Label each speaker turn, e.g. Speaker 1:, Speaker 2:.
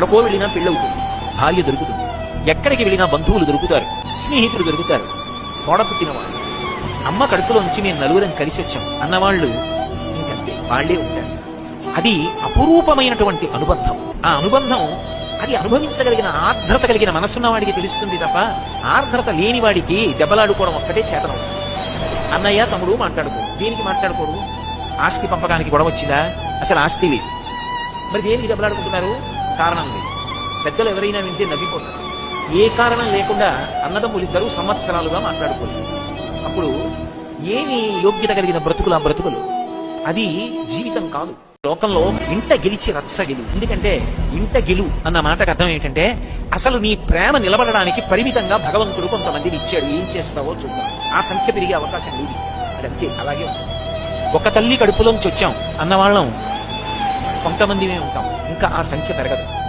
Speaker 1: ఎక్కడికో వెళ్ళినా పెళ్ళవుతుంది. భార్య దొరుకుతుంది. ఎక్కడికి వెళ్ళినా బంధువులు దొరుకుతారు. స్నేహితులు దొరుకుతారు. తోడపుట్టినవాళ్ళు అమ్మ కడుపులో నుంచి మేము నలుగురం కలిసి వచ్చాం. అన్నవాళ్ళు ఇంకంతే. వాళ్ళే ఉంటారు. అది అపురూపమైనటువంటి అనుబంధం. ఆ అనుబంధం అది అనుభవించగలిగిన ఆర్ద్రత కలిగిన మనసున్న వాడికి తెలుస్తుంది తప్ప ఆర్ద్రత లేని వాడికి దెబ్బలాడుకోవడం ఒక్కటే చేతనం అన్నయ్య తమ్ముడు మాట్లాడుకో దేనికి మాట్లాడుకోరు? ఆస్తి పంపకానికి గొడవ వచ్చిందా? అసలు ఆస్తి లేదు. మరి దేనికి దెబ్బలాడుకుంటున్నారు? కారణం లేదు. పెద్దలు ఎవరైనా వింటే నవ్విపోతారు. ఏ కారణం లేకుండా అన్నదమ్ములు ఇద్దరు సంవత్సరాలుగా మాట్లాడుకోలేదు. అప్పుడు ఏమి యోగ్యత కలిగిన బ్రతుకులు ఆ బ్రతుకులు? అది జీవితం కాదు. లోకంలో ఇంట గెలిచి రచ్చ గెలు. ఎందుకంటే ఇంట గెలు అన్న మాటకు అర్థం ఏంటంటే అసలు నీ ప్రేమ నిలబడడానికి పరిమితంగా భగవంతుడు కొంతమందిని ఇచ్చాడు. ఏం చేస్తావో చూద్దాం. ఆ సంఖ్య పెరిగే అవకాశం లేదు. అదంతే. అలాగే ఒక తల్లి కడుపులోంచి వచ్చాం. అన్నవాళ్ళం కొంతమంది కొంతమందిమే ఉంటాం. ఇంకా ఆ సంఖ్య పెరగదు.